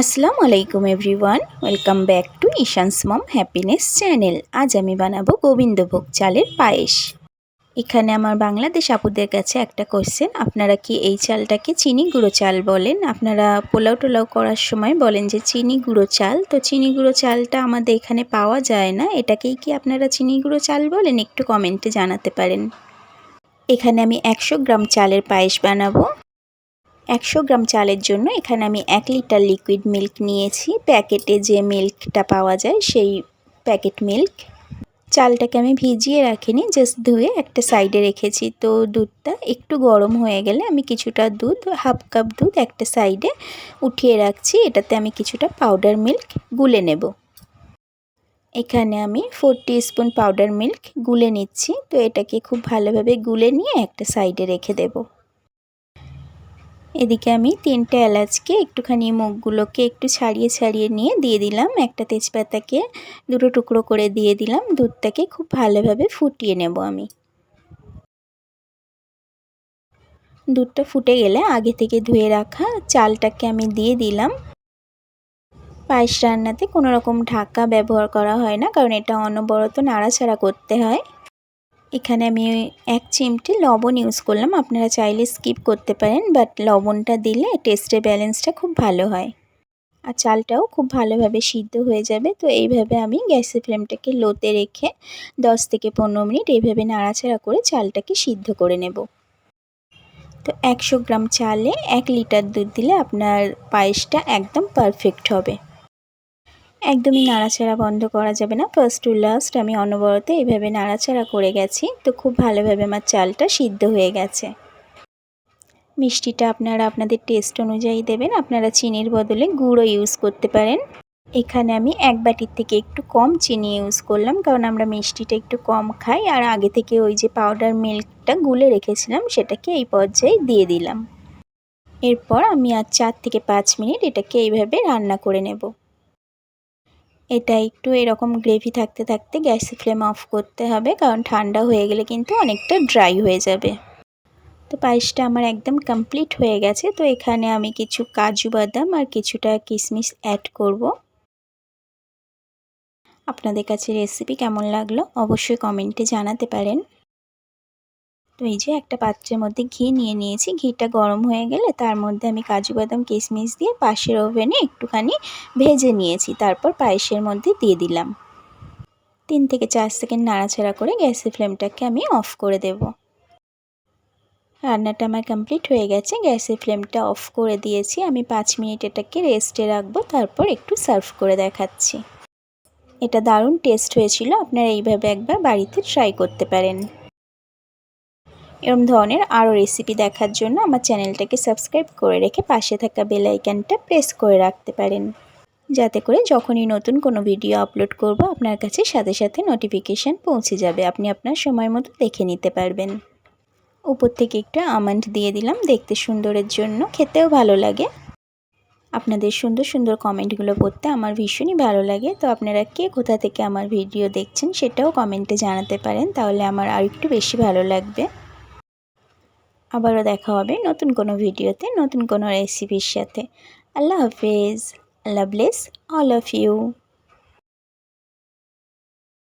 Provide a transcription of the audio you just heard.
আসসালামু আলাইকুম everyone, welcome back to Ishan's mom happiness channel. আজ আমি বানাবো গোবিন্দভোগ চালের পায়েস। এখানে আমার বাংলাদেশ আপুদের কাছে একটা কোয়েশ্চেন আপনারা কি এই চালটাকে চিনি গুঁড়ো চাল বলেন? আপনারা পোলাও টোলাও করার সময় বলেন যে চিনি গুঁড়ো চাল। তো চিনি গুঁড়ো চালটা আমাদের এখানে পাওয়া যায় না। এটাকেই কি আপনারা চিনি গুঁড়ো চাল বলেন? একটু কমেন্টে জানাতে পারেন। এখানে আমি একশো গ্রাম চালের পায়েস বানাবো। একশো গ্রাম চালের জন্য এখানে আমি এক লিটার লিকুইড মিল্ক নিয়েছি। প্যাকেটে যে মিল্কটা পাওয়া যায় সেই প্যাকেট মিল্ক চালটাকে আমি ভিজিয়ে রাখিনি জাস্ট ধুয়ে একটা সাইডে রেখেছি। তো দুধটা একটু গরম হয়ে গেলে আমি কিছুটা দুধ হাফ কাপ দুধ একটা সাইডে উঠিয়ে রাখছি। এটাতে আমি কিছুটা পাউডার মিল্ক গুলে নেব। এখানে আমি ফোর স্পুন পাউডার মিল্ক গুলে নিচ্ছি। তো এটাকে খুব ভালোভাবে গুলে নিয়ে একটা সাইডে রেখে দেবো। এদিকে আমি তিনটে এলাচকে একটুখানি মুখগুলোকে একটু ছাড়িয়ে ছাড়িয়ে নিয়ে দিয়ে দিলাম। একটা তেজপাতাকে দুটো টুকরো করে দিয়ে দিলাম। দুধটাকে খুব ভালোভাবে ফুটিয়ে নেব আমি। দুধটা ফুটে গেলে আগে থেকে ধুয়ে রাখা চালটাকে আমি দিয়ে দিলাম। পায়েস রান্নাতে কোনো রকম ঢাকা ব্যবহার করা হয় না, কারণ এটা অনবরত নাড়াচাড়া করতে হয়। এখানে আমি এক চিমটি লবণ ইউজ করলাম। আপনারা চাইলে স্কিপ করতে পারেন বাট লবণটা দিলে টেস্টের ব্যালেন্সটা খুব ভালো হয়। আর চালটাও খুব ভালোভাবে সিদ্ধ হয়ে যাবে। তো এইভাবে আমি গ্যাসের ফ্লেমটাকে লোতে রেখে দশ থেকে পনেরো মিনিট এইভাবে নাড়াচাড়া করে চালটাকে সিদ্ধ করে নেব। তো একশো গ্রাম চালে এক লিটার দুধ দিলে আপনার পায়েসটা একদম পারফেক্ট হবে। একদমই নাড়াচাড়া বন্ধ করা যাবে না। ফার্স্ট টু লাস্ট আমি অনবরত এইভাবে নাড়াচাড়া করে গেছি। তো খুব ভালোভাবে আমার চালটা সিদ্ধ হয়ে গেছে। মিষ্টিটা আপনারা আপনাদের টেস্ট অনুযায়ী দেবেন। আপনারা চিনির বদলে গুঁড়ো ইউজ করতে পারেন। এখানে আমি এক বাটির থেকে একটু কম চিনি ইউজ করলাম। কারণ আমরা মিষ্টিটা একটু কম খাই। আর আগে থেকে ওই যে পাউডার মিল্কটা গুলে রেখেছিলাম, সেটাকে এই পর্যায়ে দিয়ে দিলাম। এরপর আমি আর চার থেকে পাঁচ মিনিট এটাকে এইভাবে রান্না করে নেব। এটা একটু এরকম গ্রেভি থাকতে থাকতে গ্যাসের ফ্লেম অফ করতে হবে, কারণ ঠান্ডা হয়ে গেলে কিন্তু অনেকটা ড্রাই হয়ে যাবে। তো পায়েসটা আমার একদম কমপ্লিট হয়ে গেছে, তো এখানে আমি কিছু কাজু বাদাম আর কিছুটা কিশমিশ অ্যাড করব। আপনাদের কাছে রেসিপি কেমন লাগল অবশ্যই কমেন্টে জানাতে পারেন। তো এই যে একটা পাত্রের মধ্যে ঘি নিয়ে নিয়েছি। ঘিটা গরম হয়ে গেলে তার মধ্যে আমি কাজু বাদাম, কিশমিশ দিয়ে পাশের ওভেনে একটুখানি ভেজে নিয়েছি। তারপর পায়েসের মধ্যে দিয়ে দিলাম। তিন থেকে চার সেকেন্ড নাড়াচাড়া করে গ্যাসের ফ্লেমটাকে আমি অফ করে দেব। রান্নাটা আমার কমপ্লিট হয়ে গেছে। গ্যাসের ফ্লেমটা অফ করে দিয়েছি। আমি পাঁচ মিনিট এটাকে রেস্টে রাখব। তারপর একটু সার্ভ করে দেখাচ্ছি। এটা দারুণ টেস্ট হয়েছিল। আপনারা এইভাবে একবার বাড়িতে ট্রাই করতে পারেন। এরম ধরনের আরও রেসিপি দেখার জন্য আমার চ্যানেলটাকে সাবস্ক্রাইব করে রেখে পাশে থাকা বেল আইকনটা প্রেস করে রাখতে পারেন। যাতে করে যখনই নতুন কোনো ভিডিও আপলোড করব, আপনার কাছে সাথে সাথে নোটিফিকেশান পৌঁছে যাবে। আপনি আপনার সময় মতো দেখে নিতে পারবেন। উপর থেকে একটু আমন্ড দিয়ে দিলাম দেখতে সুন্দরের জন্য। খেতেও ভালো লাগে। আপনাদের সুন্দর সুন্দর কমেন্টগুলো পড়তে আমার ভীষণই ভালো লাগে। তো আপনারা কে কোথা থেকে আমার ভিডিও দেখছেন সেটাও কমেন্টে জানাতে পারেন। তাহলে আমার আর একটু বেশি ভালো লাগবে। আবারও দেখা হবে নতুন কোনো ভিডিওতে, নতুন কোনো রেসিপির সাথে। আল্লাহ হাফেজ, Allah bless all of you